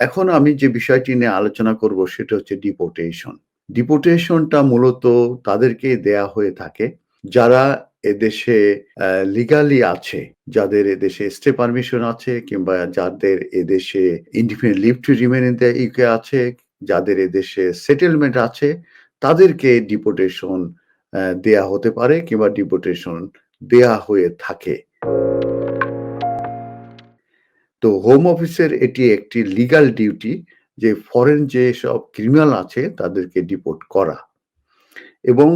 এখন আমি যে বিষয়টি নিয়ে আলোচনা করব সেটা হচ্ছে ডিপোর্টেশন ডিপোর্টেশনটা মূলত তাদেরকে দেয়া হয়ে থাকে যারা এদেশে লিগালি আছে, যাদের এদেশে স্টে পারমিশন আছে কিংবা যাদের এদেশে independent leave to remain in UK আছে, যাদের এদেশে সেটেলমেন্ট আছে, তাদেরকে ডিপোর্টেশন দেয়া হতে পারে কিংবা ডিপোর্টেশন দেয়া হয়ে থাকে। তো হোম অফিসের এটি একটি লিগাল ডিউটি যে ফরেন যে সব ক্রিমিনাল আছে তাদেরকে ডিপোর্ট করা। এবং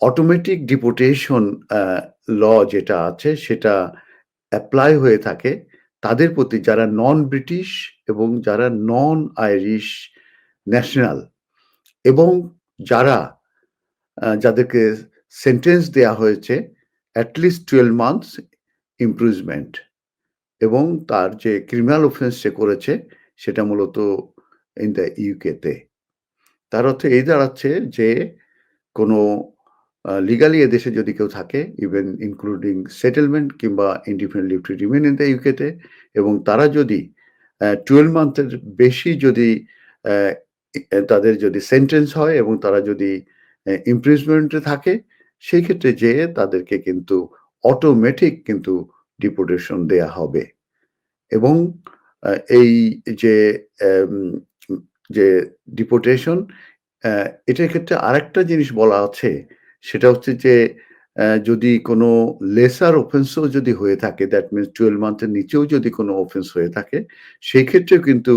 অটোমেটিক ডিপোর্টেশন ল যেটা আছে সেটা অ্যাপ্লাই হয়ে থাকে তাদের প্রতি যারা নন ব্রিটিশ এবং যারা নন আইরিশ ন্যাশনাল এবং যারা যাদেরকে সেন্টেন্স দেয়া হয়েছে অ্যাটলিস্ট টুয়েলভ মান্থস ইমপ্রুভমেন্ট এবং তার যে ক্রিমিনাল অফেন্স সে করেছে, সেটা মূলত ইন দ্য ইউকেতে তার অর্থ এই দাঁড়াচ্ছে যে কোনো লিগালি এদেশে যদি কেউ থাকে ইভেন ইনক্লুডিং সেটেলমেন্ট কিংবা independent leave to remain in the ইউকেতে এবং তারা যদি টুয়েলভ মান্থের বেশি যদি তাদের যদি সেন্টেন্স হয় এবং তারা যদি ইমপ্রিজমেন্টে থাকে, সেই ক্ষেত্রে যে তাদেরকে কিন্তু অটোমেটিক কিন্তু ডিপোর্টেশন দেয়া হবে। এবং এই যে যে ডিপোর্টেশন এটার ক্ষেত্রে আরেকটা জিনিস বলা আছে, সেটা হচ্ছে যে যদি কোনো লেসার অফেন্সও যদি হয়ে থাকে দ্যাট মিনস টুয়েলভ মান্থের নিচেও যদি কোনো অফেন্স হয়ে থাকে, সেই ক্ষেত্রেও কিন্তু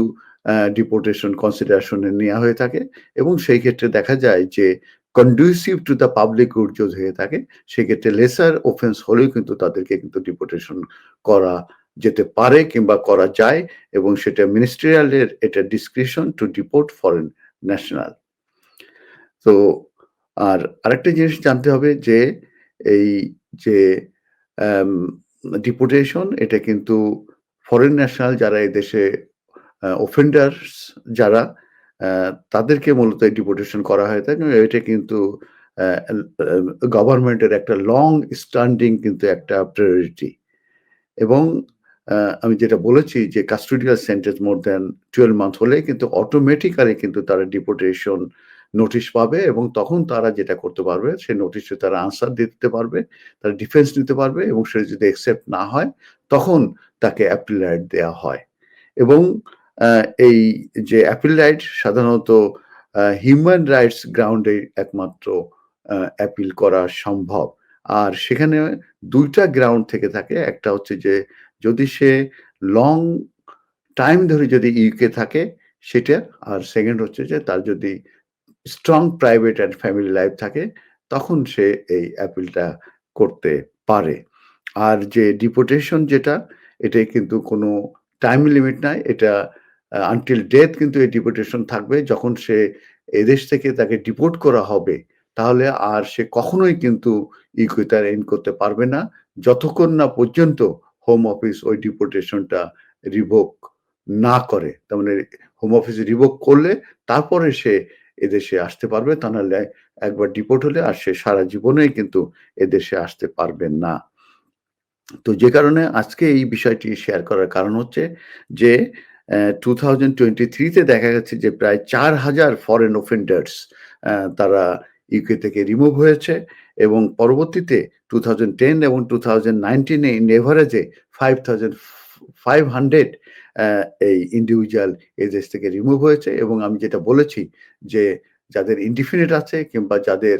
ডিপোর্টেশন কনসিডারেশনে নেওয়া হয়ে থাকে। এবং সেই ক্ষেত্রে দেখা যায় যে conducive to the public good যদি হয়ে থাকে, সেক্ষেত্রে লেসার অফেন্স হলেও কিন্তু তাদেরকে কিন্তু ডিপোর্টেশন করা যেতে পারে কিংবা করা যায় এবং সেটা মিনিস্ট্রিয়ালের এটা description to deport foreign national তো আর আরেকটা জিনিস জানতে হবে যে এই যে ডিপোর্টেশন এটা কিন্তু ফরেন ন্যাশনাল যারা এই দেশে অফেন্ডার্স যারা তাদেরকে মূলত এই ডিপোর্টেশন করা হয়। থাকে এটা কিন্তু গভর্নমেন্টের একটা লং স্ট্যান্ডিং কিন্তু একটা প্রায়োরিটি এবং আমি যেটা বলেছি যে custodial sentence more than twelve month হলে কিন্তু অটোমেটিক্যালি কিন্তু তারা ডিপোর্টেশন নোটিশ পাবে এবং তখন তারা যেটা করতে পারবে সে নোটিশে তারা আনসার দিতে পারবে, তারা ডিফেন্স নিতে পারবে এবং সে যদি অ্যাকসেপ্ট না হয়, তখন তাকে অ্যাপিল রাইট দেওয়া হয়। এবং এই যে অ্যাপিল রাইট সাধারণত হিউম্যান রাইটস গ্রাউন্ডে একমাত্র অ্যাপিল করা সম্ভব। আর সেখানে দুইটা গ্রাউন্ড থেকে থাকে। একটা হচ্ছে যে, যদি সে লং টাইম ধরে যদি ইউকে থাকে, সেটা, আর সেকেন্ড হচ্ছে যে, তার যদি strong private and family life থাকে, তখন সে এই অ্যাপিলটা করতে পারে। আর যে ডিপোটেশন যেটা, এটাই কিন্তু কোনো টাইম লিমিট নাই। এটা আনটিল ডেথ কিন্তু এই ডিপোর্টেশন থাকবে। যখন সে এদেশ থেকে তাকে ডিপোর্ট করা হবে, তাহলে আর সে কখনোই কিন্তু ইকুইতার এন্ড করতে পারবে না। যতক্ষণ না পর্যন্ত হোম অফিস ওই ডিপোর্টেশনটা রিভোক না করে, তার মানে হোম অফিস রিভোক করলে তারপরে সে এদেশে আসতে পারবে। তা নাহলে একবার ডিপোর্ট হলে আর সে সারা জীবনেই কিন্তু এদেশে আসতে পারবে না। তো যে কারণে আজকে এই বিষয়টি শেয়ার করার কারণ হচ্ছে যে টু থাউজেন্ড টোয়েন্টি থ্রিতে দেখা গেছে যে প্রায় চার হাজার ফরেন অফেন্ডার্স তারা ইউকে থেকে রিমুভ হয়েছে এবং পরবর্তীতে টু থাউজেন্ড টেন এবং টু থাউজেন্ড নাইনটিনে ইন এভারেজে ফাইভ থাউজেন্ড ফাইভ হান্ড্রেড এই ইন্ডিভিজুয়াল এই দেশ থেকে রিমুভ হয়েছে এবং আমি যেটা বলেছি যে যাদের ইনডিফিনিট আছে কিংবা যাদের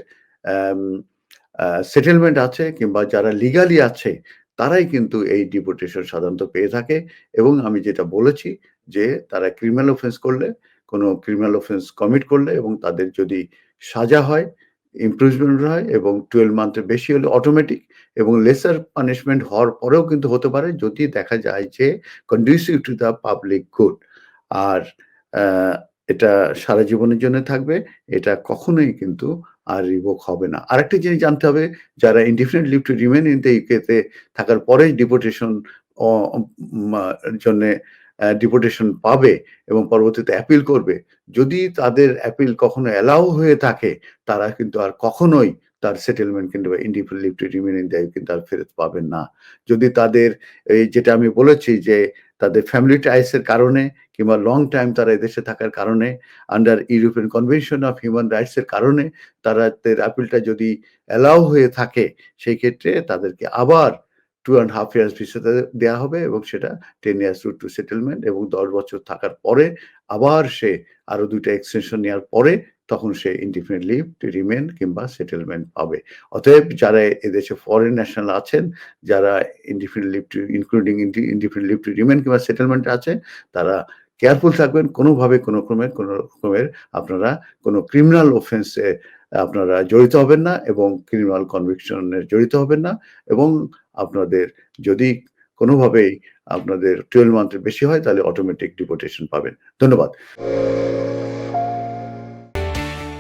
সেটেলমেন্ট আছে কিংবা যারা লিগালি আছে, তারাই কিন্তু এই ডিপোর্টেশন সাধারণত পেয়ে থাকে এবং আমি যেটা বলেছি যে তারা ক্রিমিনাল অফেন্স করলে, কোনো ক্রিমিনাল অফেন্স কমিট করলে এবং তাদের যদি সাজা হয় ইমপ্রুভমেন্ট হয় এবং টুয়েলভ মান্থের বেশি হলে অটোমেটিক এবং লেসার পানিশমেন্ট হওয়ার পরেও কিন্তু হতে পারে যদি দেখা যায় যে conducive to the public good আর এটা সারা জীবনের জন্য থাকবে, এটা কখনোই কিন্তু আর রিভোক হবে না। আরেকটা জিনিস জানতে হবে, যারা indefinite leave to remain in the ইউকেতে থাকার পরে ডিপোটেশন জন্য ডিপোর্টেশন পাবে এবং পরবর্তীতে অ্যাপিল করবে, যদি তাদের অ্যাপিল কখনো অ্যালাউ হয়ে থাকে, তারা কিন্তু আর কখনোই তার সেটেলমেন্ট কিন্তু ইন্ডিপেন্ডেন্ট রিমেন ইন কিন্তু আর ফেরত পাবেন না। যদি তাদের এই যেটা আমি বলেছি যে তাদের ফ্যামিলি টাইসের কারণে কিংবা লং টাইম তারা এদেশে থাকার কারণে under European Convention of human rights এর কারণে তারা তাদের আপিলটা যদি অ্যালাউ হয়ে থাকে, সেই ক্ষেত্রে তাদেরকে আবার টু অ্যান্ড হাফ ইয়ার্স ভিসাতে দেওয়া হবে এবং সেটা ten years route to settlement এবং দশ বছর থাকার পরে আবার সে আরও দুইটা এক্সটেনশন নেওয়ার পরে তখন সে ইনডিফিনিট লিভ রিমেন কিংবা সেটেলমেন্ট পাবে। অতএব যারা এদেশে ফরেন ন্যাশনাল আছেন, যারা indefinite leave to including indefinite leave to remain কিংবা সেটেলমেন্ট আছে তারা কেয়ারফুল থাকবেন। কোনোভাবে কোনো রকমের কোনো রকমের আপনারা কোনো ক্রিমিনাল অফেন্সে আপনারা জড়িত হবেন না এবং ক্রিমিনাল কনভিকশনে জড়িত হবেন না এবং আপনাদের যদি কোনোভাবেই আপনাদের টুয়েলভ মান্থের বেশি হয় তাহলে অটোমেটিক ডিপোর্টেশন পাবেন। ধন্যবাদ।